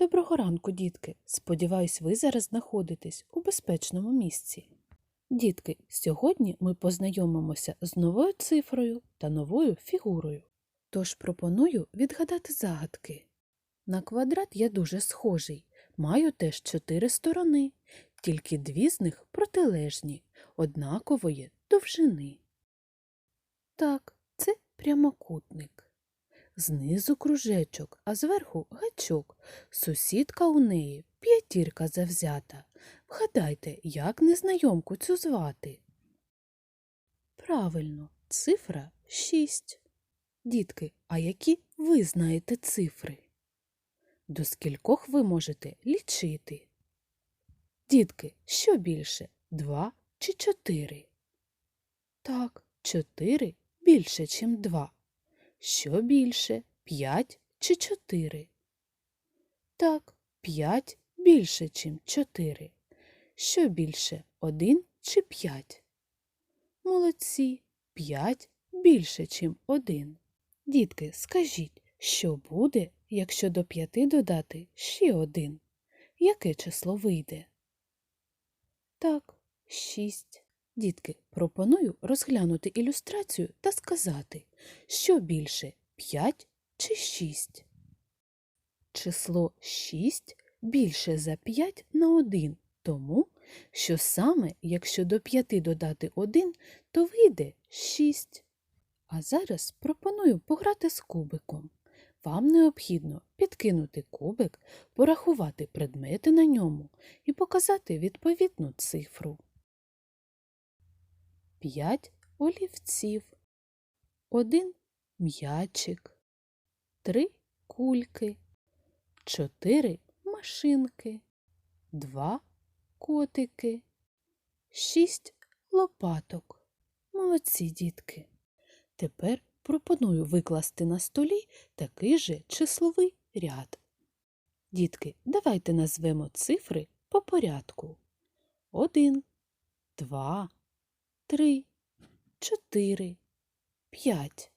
Доброго ранку, дітки! Сподіваюсь, ви зараз знаходитесь у безпечному місці. Дітки, сьогодні ми познайомимося з новою цифрою та новою фігурою. Тож пропоную відгадати загадки. На квадрат я дуже схожий, маю теж чотири сторони, тільки дві з них протилежні, однакової довжини. Так, це прямокутник. Знизу кружечок, а зверху гачок. Сусідка у неї п'ятірка завзята. Вгадайте, як незнайомку цю звати? Правильно, цифра шість. Дітки, а які ви знаєте цифри? До скількох ви можете лічити? Дітки, що більше? Два чи чотири? Так, чотири більше, чим два. Що більше? П'ять чи чотири? Так, п'ять більше, чим чотири. Що більше? Один чи п'ять? Молодці, п'ять більше, чим один. Дітки, скажіть, що буде, якщо до п'яти додати ще один? Яке число вийде? Так, шість. Дітки, пропоную розглянути ілюстрацію та сказати, що більше 5 чи 6. Число 6 більше за 5 на 1, тому що саме якщо до 5 додати 1, то вийде 6. А зараз пропоную пограти з кубиком. Вам необхідно підкинути кубик, порахувати предмети на ньому і показати відповідну цифру. 5 олівців, один м'ячик, три кульки, чотири машинки, два котики, шість лопаток. Молодці дітки. Тепер пропоную викласти на столі такий же числовий ряд. Дітки, давайте назвемо цифри по порядку. Один, два, три, чотири, п'ять.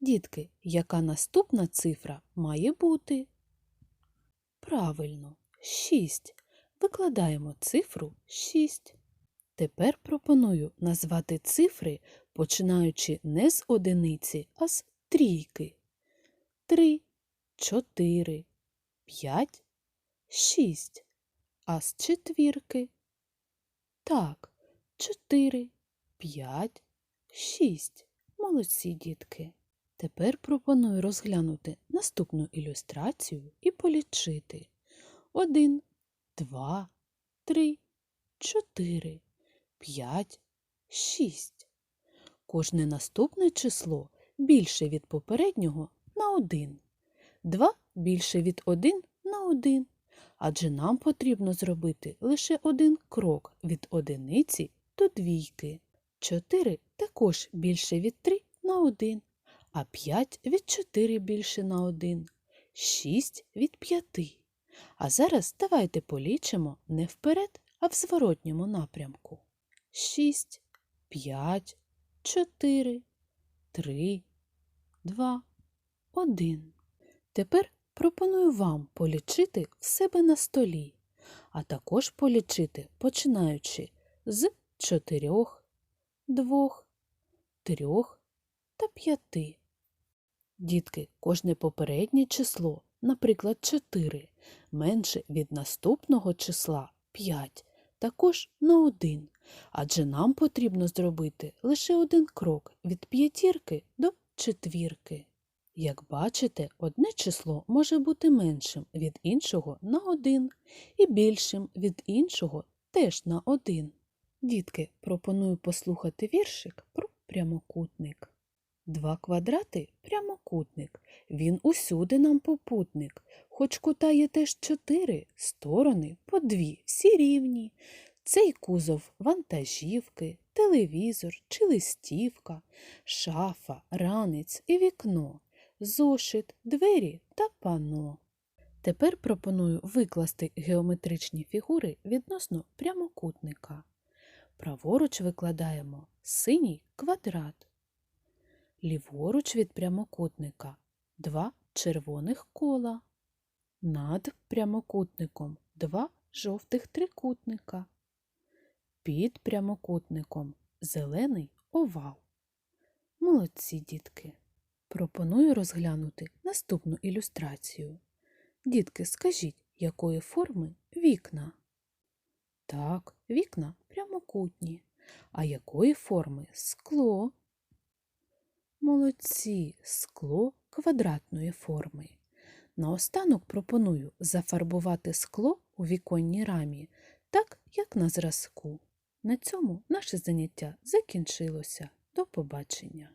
Дітки, яка наступна цифра має бути? Правильно, шість. Викладаємо цифру шість. Тепер пропоную назвати цифри, починаючи не з одиниці, а з трійки. Три, чотири, п'ять, шість. А з четвірки. Так, чотири, п'ять, шість. Молодці дітки. Тепер пропоную розглянути наступну ілюстрацію і полічити. Один, два, три, чотири, п'ять, шість. Кожне наступне число більше від попереднього на один. Два більше від один на один. Адже нам потрібно зробити лише один крок від одиниці до двійки. Чотири також більше від три на один, а п'ять від чотири більше на один, шість від п'яти. А зараз давайте полічимо не вперед, а в зворотньому напрямку. Шість, п'ять, чотири, три, два, один. Тепер пропоную вам полічити в себе на столі, а також полічити, починаючи з чотирьох, двох, трьох та п'яти. Дітки, кожне попереднє число, наприклад, 4, менше від наступного числа 5, також на 1, адже нам потрібно зробити лише один крок від п'ятірки до четвірки. Як бачите, одне число може бути меншим від іншого на 1 і більшим від іншого теж на 1. Дітки, пропоную послухати віршик про прямокутник. Два квадрати прямокутник, він усюди нам попутник, хоч кута є теж чотири, сторони по дві, всі рівні. Цей кузов вантажівки, телевізор чи листівка, шафа, ранець і вікно, зошит, двері та пано. Тепер пропоную викласти геометричні фігури відносно прямокутника. Праворуч викладаємо синій квадрат. Ліворуч від прямокутника два червоних кола. Над прямокутником два жовтих трикутника. Під прямокутником зелений овал. Молодці, дітки! Пропоную розглянути наступну ілюстрацію. Дітки, скажіть, якої форми вікна? Так, вікна прямокутні. А якої форми скло? Молодці, скло квадратної форми. Наостанок пропоную зафарбувати скло у віконній рамі, так як на зразку. На цьому наше заняття закінчилося. До побачення!